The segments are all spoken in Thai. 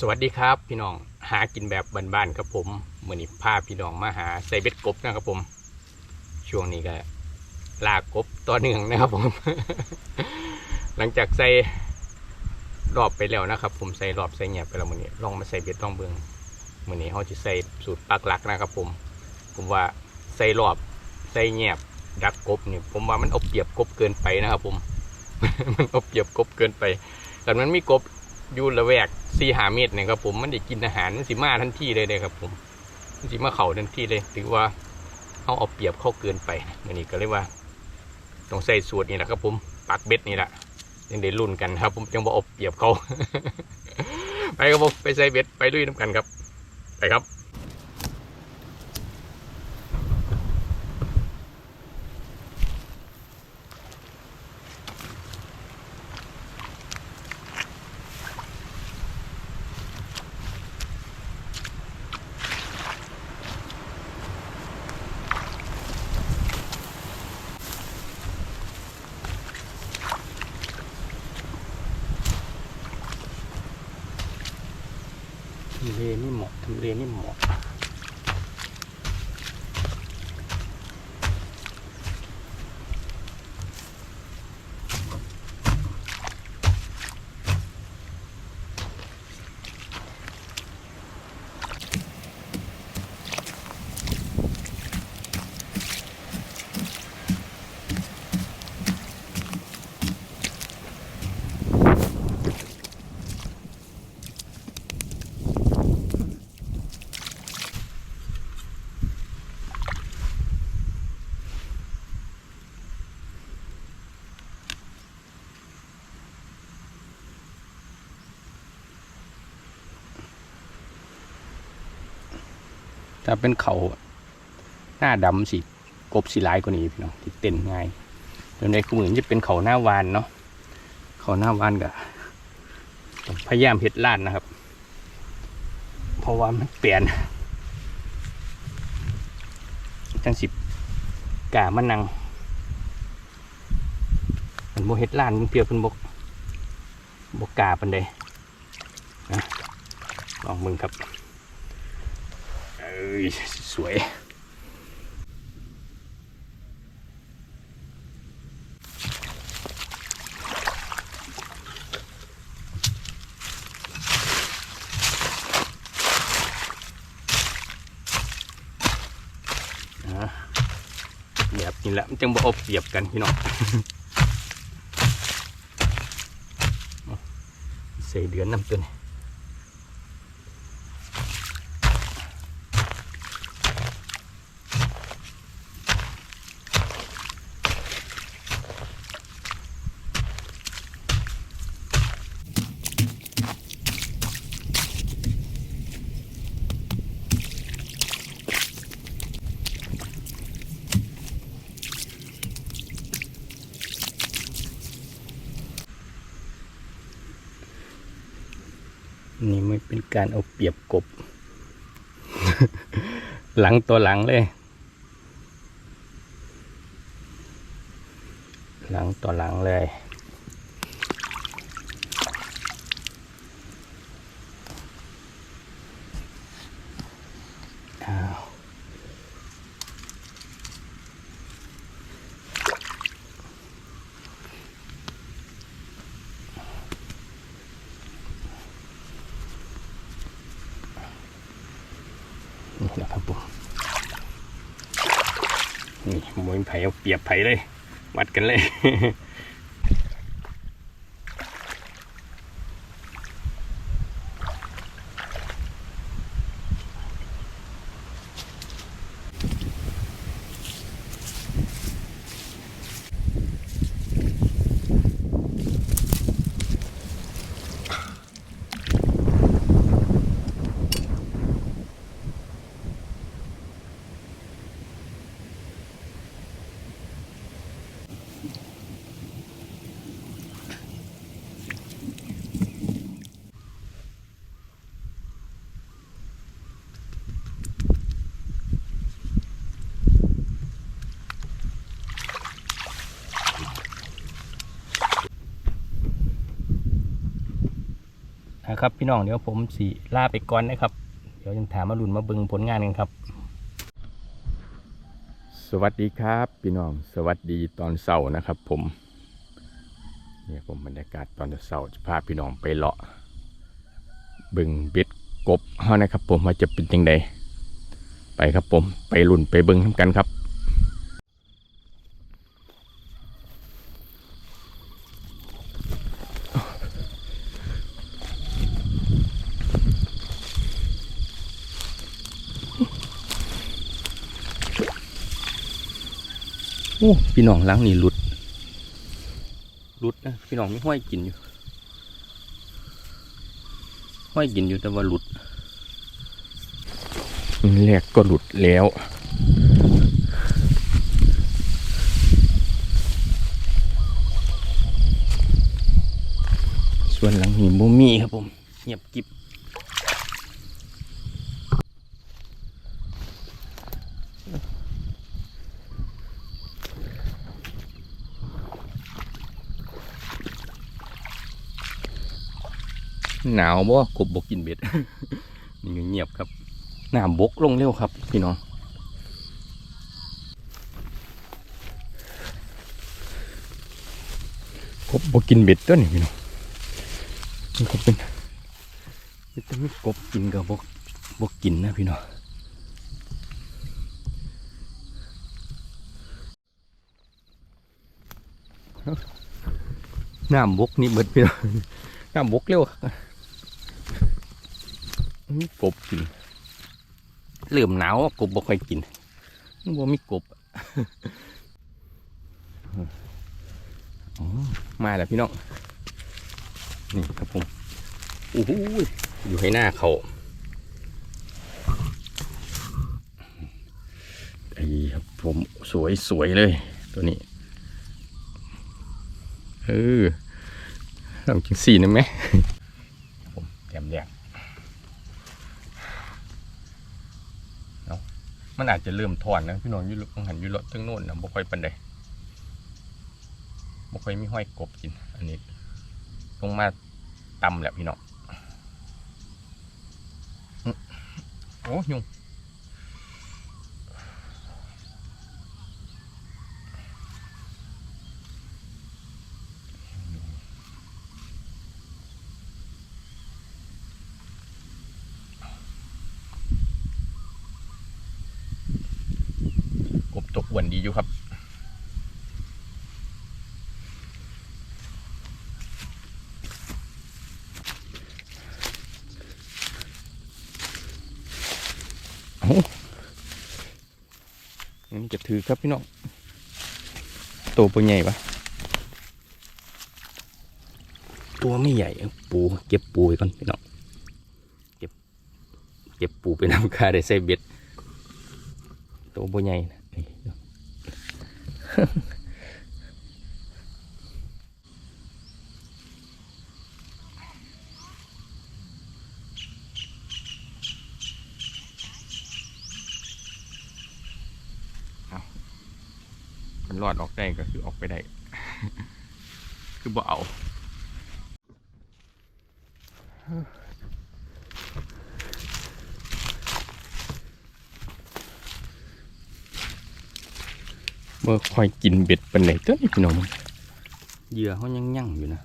สวัสดีครับพี่น้องหากินแบบบ้านๆครับผมมื่อนี้พาพี่น้องมาหาใส่เบ็ดกบนะครับผม ช่วงนี้ก็ลากกบต่อเนื่องนะครับผม หลังจากใส่รอบไปแล้วนะครับ ผมใส่รอบใส่เงียบไปแล้วมื่อนี้ลองมาใส่เบ็ดลองเบิ้งมื่อนี้เขาจะใส่สูตรปักหลักนะครับ ผม ผมว่าใส่รอบใส่เงียบดักกบเนี่ยผมว่ามันเอาเปรียบกบเกินไปนะครับ ผม มันเอาเปรียบกบเกินไปแต่มันมีกบ อยู่ละแวกสี่หาเมตรเนี่ยครับผมมันได้กินอาหารมันสิมาทันทีเลยเลยครับ ผมมันสิมาเข่าทันทีเลยถือว่าเขาเอาเปรียบเข้าเกินไปนี่ก็เลยว่าต้องใส่สูตรนี่แหละครับ ผมปักเบ็ดนี่แหละยังได้รุ่นกันครับ ผมจังบ่เอาเปรียบเขาไปครับผมไปใส่เบ็ดไปลุยน้ำกันครับไปครับ เลนี่เหมาะทำเลนี่เหมาะ ถ้าเป็นเขาหน้าดำสิกบสีลายกว่านี้พี่น้องที่เต้นง่ายเดี๋ยวในคู่มือจะเป็นเขาหน้าวานเนาะเขาหน้าวานกับพยายามเห็ดล้านนะครับ เพราะว่ามันเปลี่ยนจังสิบกามันนังมันโมเห็ดล้านมันเปรียวเป็นบกบกกาเป็นเดนะลองมึงครับ เอ้ยสวยอะแบบนี้แหละมันจึงบ่เอาเปรียบกันพี่น้องใส่เดือนน้ำตัวนี้ นี่ไม่ เป็นการเอาเปรียบกบ หลังตัวหลังเลย หลังตัวหลังเลย นี่นะครับผมนี่มวยไผ่เอาเปรียบไผ่เลย วัดกันเลย นะครับ พี่น้องเดี๋ยวผมสีลาไปก่อนนะครับ เดี๋ยวยังถามมาลุนมาบิ่งผลงานกันครับ สวัสดีครับพี่น้องสวัสดีตอนเสาร์นะครับ ผมเนี่ยผมบรรยากาศตอนเสาร์จะพาพี่น้องไปเลาะบิ่งเบ็ดกบเฮานะครับ ผมว่าจะเป็นยังไงไปครับผมไปลุ่นไปบิ่งทำกันครับ โอ้พี่น้องล้างนี่หลุดหลุดนะพี่น้องไม่ห้อยกินอยู่ ห้อยกินอยู่แต่ว่าหลุดแรกก็หลุดแล้วส่วนหลังนี่บ่มีครับผมเงียบกิบ หนาวบ่กบบกกินเบ็ดนี่เงียบครับน้ำบกลงเร็วครับ พี่น้องกบบกกินเบ็ดตัวนี้พี่น้องนี่ก็เป็นเป็นแต่ไม่กบกินกับบกบกกินนะพี่น้องน้ำบกนี่เบิดพี่น้องน้ำบกเร็ว กบกินเริ่มหนาวกบบ่ค่อยกินบ่มีกบมาแล้วพี่น้อง นี่ครับผมโอ้โหอยู่ให้หน้าเขาไอ้ครับผมสวยสวยเลย ตัวนี้ เออลองกินสีนึงไหมผมแถมแดงเนาะ มันอาจจะเริ่มถอนนะพี่น้องยุโรหันยุโรทั้งโน่นนะบ่ค่อยปันใดบ่ค่อยมีห้อยกบกิน อันนี้ลงมาตำแหละพี่น้องโอ้ยุง อ้วนดีอยู่ครับเอาอันนี้จะถือครับพี่น้องตัวปูใหญ่ปะตัวไม่ใหญ่ปูเก็บปูไว้ก่อนพี่น้องเก็บเก็บปูไปนำคาได้ใส่เบ็ดตัวปูใหญ่นะ มันรอดออกได้ก็คือออกไปได้ คือบ่เอา เมื่อคอยกินเบ็ดเป็นไหนตัวนี้พี่น้องมันเหยื่อเขายังยั่งอยู่นะ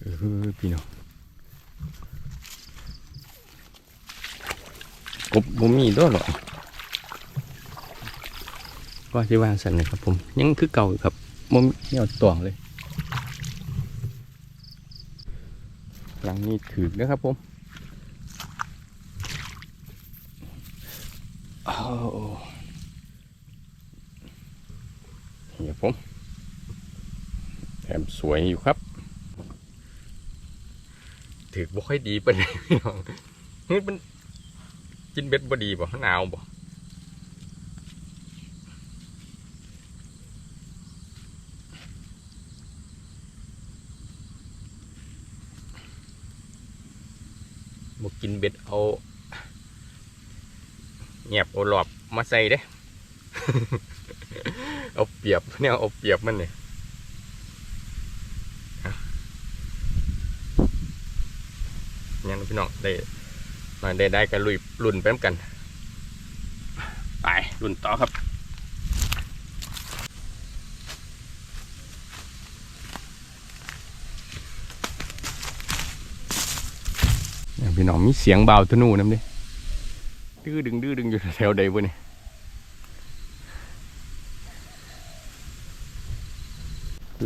เออพี่น้องกบบ่มีด้วยหรอ ว่าที่วางสันนะครับ ผมยังคือเก่าครับบ่มีแนวตวงเลย หลังนี้ถือนะครับผมอ้าวนี่ครับผมแถมสวยอยู่ครับ ถือบ่ค่อยดีปานใดพี่น้องเฮ้ยมันกินเบ็ดบ่ดีบ่หนาวบ่ บกิ นเบ็ดเอาเงียบเอาหลอบมาใส่เด้ เอาเปียบเนี่ยเอาเปียบมันเนี่ยอ่ยพี่น้องได้มาได้ได้กันลุยรุ่นไปนำกัน ไปรุ่นต่อครับ เนี่ย พี่น้องมีเสียงเบาธนูน้ำดิดื้อดึงดื้อดึงอยู่แถวใดวะเนี่ย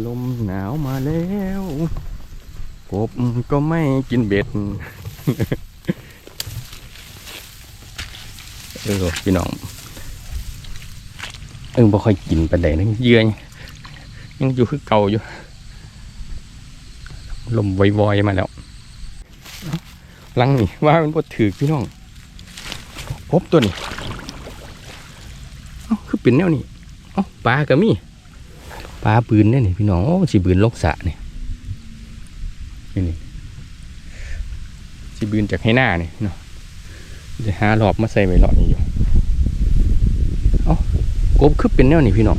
ลมหนาวมาแล้วกบก็ไม่กินเบ็ดเออพี่น้องเออบ่ค่อยกินปานใดนะเยื่อยังอยู่คือเก่าอยู่ ลมวอยๆมาแล้ว ลังนี่ว่ามันบ่ถือพี่น้องพบตัวนี้เอ้าคือเป็นแนวนี้เอ้าปลาก็มีปลาปืนเนี่ยนี่พี่น้องโอ้สิปืนลกสระนี่นี่นี่สิปืนจากให้หน้านี่เนาะจะหาหลอบมาใส่ไว้หลอดนี้อยู่เอ้ากบคือเป็นแนวนี้พี่น้อง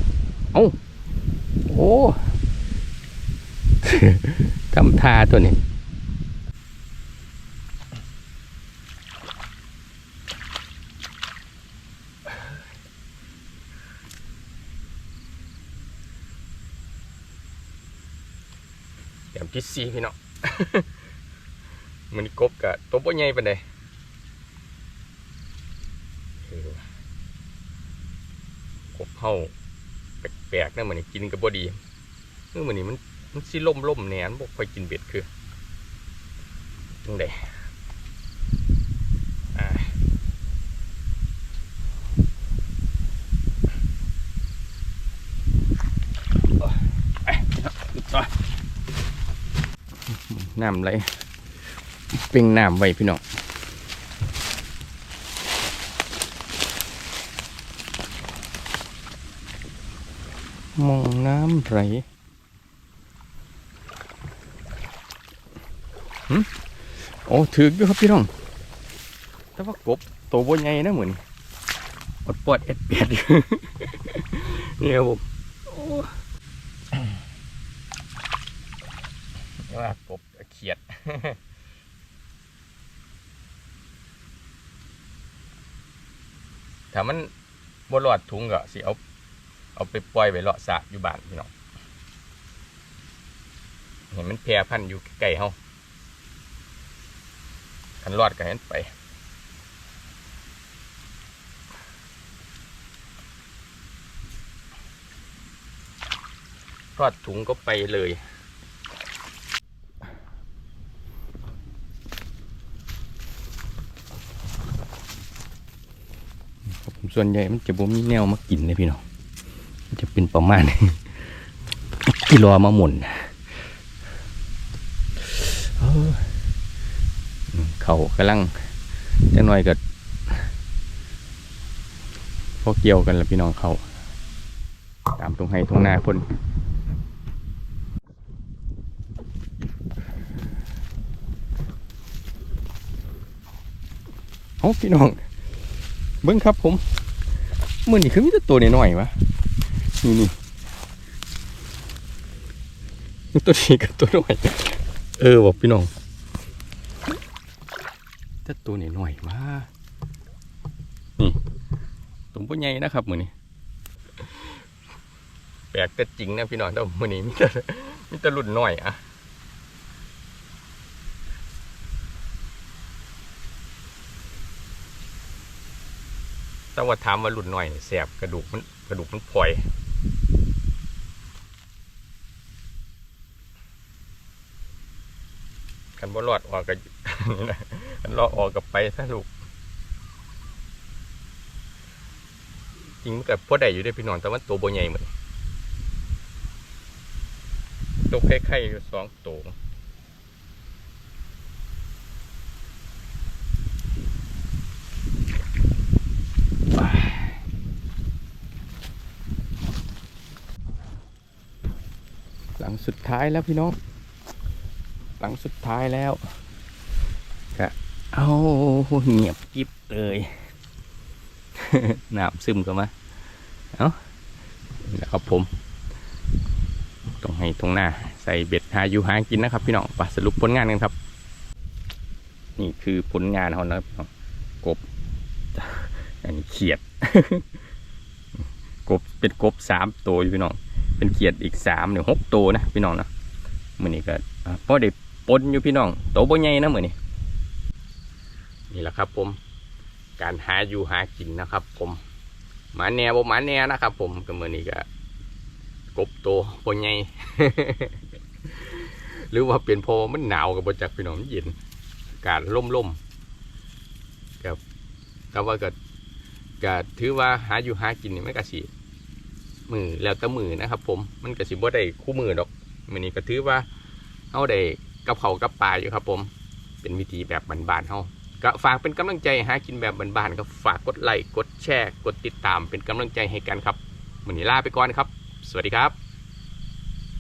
เอ้าโอ้ทำท่าตัวนี้ ยมที่สี่พี่น้องมันกบกะตัวบ่ใหญ่ปานใดเออว่ะกบเฮาแปลกๆนะมันนี่กินกับ่ดีเออมันนี่มันมันสิล่มล่มๆแหนนบ่ค่อยกินเบ็ดคือจังไดอ่าไปพี่น้องดูต่อ น้ำไหลเป่งน้ำไว้พี่น้องมองน้ำไหลหึโอ้ถืออยู่ครับพี่น้อง แต่ว่ากบตัวบนใหญ่นะเหมือนอดปอดเอ็ดเปียดอยู่นี่ครับผมว่ากบ ถ้ามันบ่รอดถุงก็สิเอาเอาไปปล่อยไว้เลาะสะอยู่บ้านพี่น้องเห็นมันแพร่พันอยู่ใกล้ๆเฮาคันรอดก็เห็นไปรอดถุงก็ไปเลย ครับผม ส่วนใหญ่มันจะบ่มีแนวมากินเลยพี่น้องจะเป็นประมาณนี้ที่รอมาหมุนเขากำลังจะหน่อยก็พอเกี่ยวกันแล้วพี่น้องเขาตามตรงไห้ตรงหน้าพ่นเอาพี่น้อง เบิ้งครับผม มือนี่คือมีแต่ตัวน้อยๆวะนี่นี่ตัวนี้กับตัวน้อยเออบอกพี่น้องแต่ตัวน้อยๆวะนี่ตัวผู้ใหญ่นะครับมือนี้แปลกแต่จริงนะพี่น้องแต่มือนี้มีแต่มีแต่รุ่นน้อยอะ แต่ว่าถามว่ารุ่นน้อยนี่แสบกระดูกมันกระดูกมันพลอยกันบ่รอดออกกับนี่นะกันรอดออกกับไปถ้าลูกจริงมันกับพ่อใดอยู่ได้พี่น้องแต่ว่าตัวบ่ใหญ่เหมือนตัวไข่ๆอยู่สองตัวหลัง สุดท้ายแล้วพี่น้อง หลังสุดท้ายแล้วกะเอาเงียบกิ๊บเลยน้ำซึมเข้ามาเอานี่แหละครับผมต้องให้ตรงหน้า ใส่เบ็ดหาอยู่หากินนะครับ พี่น้องไปสรุปผลงานกันครับ นี่คือผลงานเขานะครับพี่น้องกบอันนี้เขียด กบเป็นกบสามตัวอยู่พี่น้อง เป็นเขียดอีกสามหรือหกตัวนะพี่น้องนะมือนี้ก็อ่าพอได้ปนอยู่พี่น้องโตบ่ใหญ่นะมือนี้นี่แหละครับ ผม การหาอยู่หากินนะครับ ผมหมาแนวบ่หมาแนวนะครับ ผมก็มือนี้ก็กบโตบ่ใหญ่หรือว่าเป็นพอมันหนาวกับบ่จักพี่น้องเย็นอากาศล่มๆครับก็ว่าก็ก็ถือว่าหาอยู่หากินนี่ไมันก็สิ มือแล้วแต่มือนะครับ ผมมันก็สิบ่ได้คู่มือดอกมือนี้ก็ถือว่าเอาได้กับเขากับปลาอยู่ครับ ผม เป็นวิธีแบบบานๆเขาก็ฝากเป็นกำลังใจหากินแบบบานๆก็ฝากกดไลค์กดแชร์กดติดตามเป็นกำลังใจให้กันครับมือนี้ลาไปก่อนครับ สวัสดีครับ